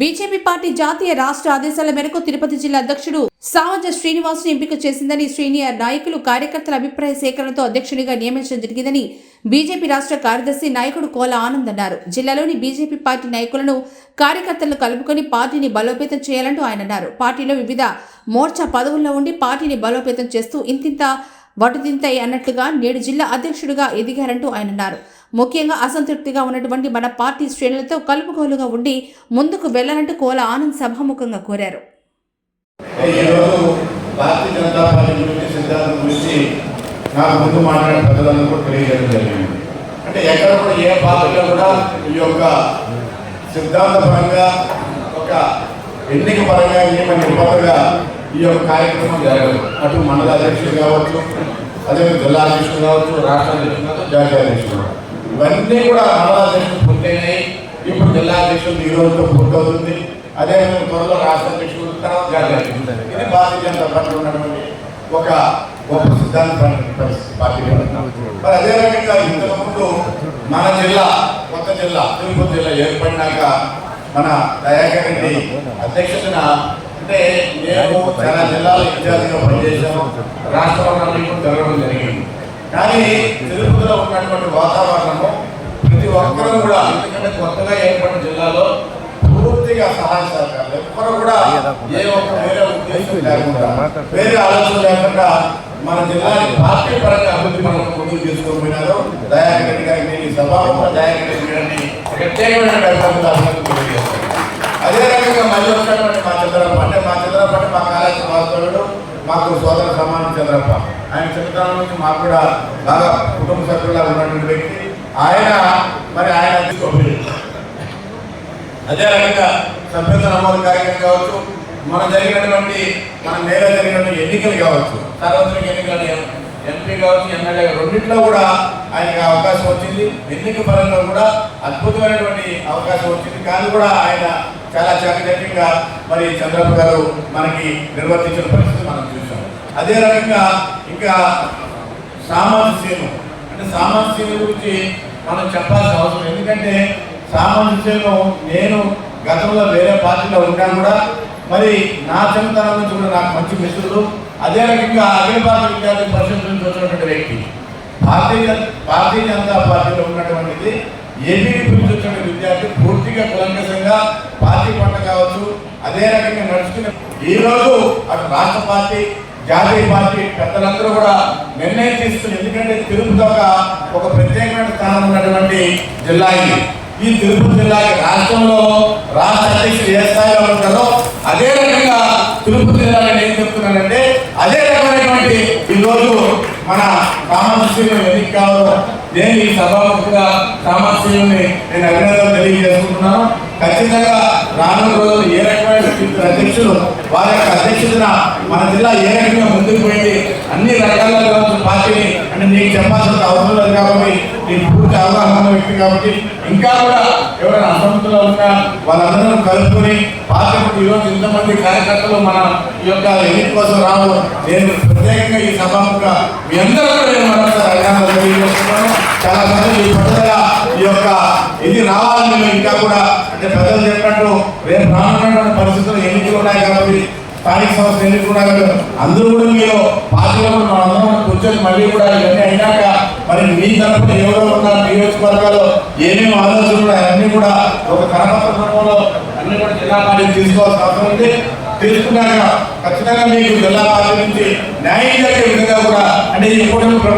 BJP party జాతీయ రాష్ట్ర ఆదేశాల మేరకు తిరుపతి జిల్లా అధ్యక్షుడు సావజ శ్రీనివాస్ ఎంపిక చేసిందని సీనియర్ నాయకులు కార్యకర్తల అభిప్రాయ సేకరణతో అధ్యక్షునిగా నియమించడం జరిగిందని బీజేపీ రాష్ట్ర కార్యదర్శి నాయకుడు కోల ఆనంద్ అన్నారు. జిల్లాలోని బీజేపీ పార్టీ నాయకులను కార్యకర్తలను కలుపుకొని పార్టీని బలోపేతం చేయాలంటూ ఆయన అన్నారు. పార్టీలో వివిధ మోర్చా పదవుల్లో ఉండి పార్టీని బలోపేతం చేస్తూ ఇంతింత వటుదింతై అన్నట్లుగా నేడు జిల్లా అధ్యక్షుడిగా ఎదిగారంటూ ఆయన అన్నారు. ముఖ్యంగా అసంతృప్తిగా ఉన్నటువంటి మన పార్టీ శ్రేణులతో కలుపుకోలుగా ఉండి ముందుకు వెళ్ళాలంటూ కోల ఆనంద్ సభాముఖంగా కోరారు. అంటే ఎక్కడ కూడా ఏ పార్టీలో కూడా ఈ యొక్క సిద్ధాంతపరంగా ఒక ఎన్నిక పరంగా ఏమైనా ఇబ్బందిగా ఈ యొక్క కార్యక్రమం జరగదు. అటు మండల అధ్యక్షులు కావచ్చు అదే జిల్లా అధ్యక్షులు కావచ్చు రాష్ట్ర అధ్యక్షులు కావచ్చు జాతీయ అధ్యక్షులు ఇవన్నీ కూడా మండల అధ్యక్షులు పూర్తయినాయి. ఇప్పుడు జిల్లా అధ్యక్షులు ఈ రోజుతో పూర్తవుతుంది. అదేవిధంగా త్వరలో రాష్ట్ర అధ్యక్షులు తర్వాత జాతీయ అధ్యక్షులు. ఇది భారతీయ జనతా పార్టీ ఉన్నటువంటి ఒక గొప్ప సిద్ధాంతం పార్టీ మరి అదే రకంగా ఇంతకు మన జిల్లా కొత్త జిల్లా తిరుపతి జిల్లా ఏర్పడినాక మన దయాకర్ రెడ్డి అధ్యక్షతన అంటే నేను చాలా జిల్లాల ఇన్ఛార్జిగా పనిచేశాను రాష్ట్రంలో జరగడం జరిగింది. కానీ తిరుపతిలో ఉన్నటువంటి వాతావరణము ప్రతి ఒక్కరూ కూడా ఎందుకంటే కొత్తగా ఏర్పడిన జిల్లాలో పూర్తిగా సహాయ సహకారాలు. ఎవ్వరు కూడా ఏ ఒక్క వేరే ఉద్దేశం లేకుండా వేరే ఆలోచన లేకుండా మన జిల్లాని పార్టీ పరంగా అభివృద్ధి మనం ముందుకు తీసుకొని పోయినారు దయాకర్ రెడ్డి దయాకర్ రెడ్డి గారిని ప్రత్యేకమైన అభినందనలు తెలియజేస్తాను అదే రకంగా మళ్ళీ ఉన్నటువంటి మా చంద్రప్ప అంటే మా చంద్రప్ప అంటే మా కాలేజీ వాస్తవుడు మాకు సోదర సమానం చంద్రప్ప. ఆయన చిన్నతనం నుంచి మాకు కూడా బాగా కుటుంబ సభ్యులా ఉన్నటువంటి వ్యక్తి. ఆయన మరి ఆయన అదే రకంగా సభ్యత నమోదు కార్యక్రమం కావచ్చు మన జరిగినటువంటి మన నేల జరిగినటువంటి ఎన్నికలు కావచ్చు సార్వత్రిక ఎన్నికలు ఎంపీ కావచ్చు ఎమ్మెల్యే రెండింటిలో కూడా ఆయనకి అవకాశం వచ్చింది. ఎన్నిక పరంగా కూడా అద్భుతమైనటువంటి అవకాశం వచ్చింది. కానీ కూడా ఆయన చాలా చాకచక్యంగా మరి చంద్రబాబు గారు మనకి నిర్వర్తించిన పరిస్థితి అదే రకంగా ఇంకా సామాన్య సేవ అంటే సామాన్య సేవ గురించి మనం చెప్పాల్సిన అవసరం ఎందుకంటే సామాన్య సేవలో నేను గతంలో వేరే పార్టీలో ఉన్నా కూడా. మరి నా చిన్నతనం నుంచి కూడా నాకు మంచి మిత్రులు. అదే రకంగా అఖిల భారత విద్యార్థి పరిషత్ నుంచి వచ్చినటువంటి వ్యక్తి. భారతీయ భారతీయ జనతా పార్టీలో ఉన్నటువంటిది ఏపీ నుంచి వచ్చిన విద్యార్థి పూర్తిగా కులంకసంగా పార్టీ పంట కావచ్చు. అదే రకంగా నడుచుకునే ఈ రోజు అటు రాష్ట్ర పార్టీ జాతీయ పార్టీ పెద్దలందరూ కూడా నిర్ణయం తీసుకుని ఎందుకంటే తిరుపతి ఒక ఒక ప్రత్యేకమైన స్థానం ఉన్నటువంటి జిల్లా ఇది. ఈ తిరుపతి జిల్లాకి రాష్ట్రంలో రాష్ట్ర అధ్యక్షులు ఏ స్థాయిలో ఉంటారో అదే రకంగా తిరుపతి జిల్లా నేను ఏం చెప్తున్నానంటే అదే రకమైనటువంటి ఈరోజు మన సామాన్యులు ఎన్నిక కావాలో నేను ఈ సభాముఖంగా సామాన్యుల్ని నేను అభినందనలు తెలియజేసుకుంటున్నాను. ఖచ్చితంగా రానున్న రోజులు ఏ రకమైన అధ్యక్షులు వారి యొక్క అధ్యక్షతన మన జిల్లా ఏ రకంగా ముందుకు పోయింది అన్ని రకాల పార్టీని అంటే నీకు చెప్పాల్సిన అవసరం లేదు కాబట్టి నీకు పూర్తి అవగాహన వ్యక్తి కాబట్టి ఇంకా కూడా ఎవరైనా అసమతులు ఉన్నా వాళ్ళందరూ కలుపుకొని పార్టీ ఈరోజు ఇంతమంది కార్యకర్తలు మన ఈ యొక్క ఎన్నిక కోసం రావు. నేను ప్రత్యేకంగా ఈ సభాముగా మీ అందరూ కూడా నేను మరొకసారి చాలా మంది ఈ పట్టుదల ఈ యొక్క ఇది రావాలని మేము ఇంకా కూడా అంటే పెద్దలు చెప్పినట్టు రేపు రానున్నటువంటి పరిస్థితులు ఎన్నికలు ఉన్నాయి కాబట్టి స్థానిక సంస్థ ఎన్నికలు ఉన్నాయి కాబట్టి అందరూ కూడా మీరు పార్టీలో మనందరం కూర్చొని మళ్ళీ కూడా ఇవన్నీ అయినాక మరి మీ తరఫున ఎవరో ఉన్న నియోజకవర్గాలు ఏమేమి ఆలోచనలు ఉన్నాయి అన్నీ కూడా ఒక కరపత్ర రూపంలో అన్ని కూడా జిల్లా పార్టీని తీసుకోవాల్సిన అవసరం ఉంది. తీసుకున్నాక ఖచ్చితంగా మీకు జిల్లా పార్టీ నుంచి న్యాయం జరిగే విధంగా కూడా అంటే ఈ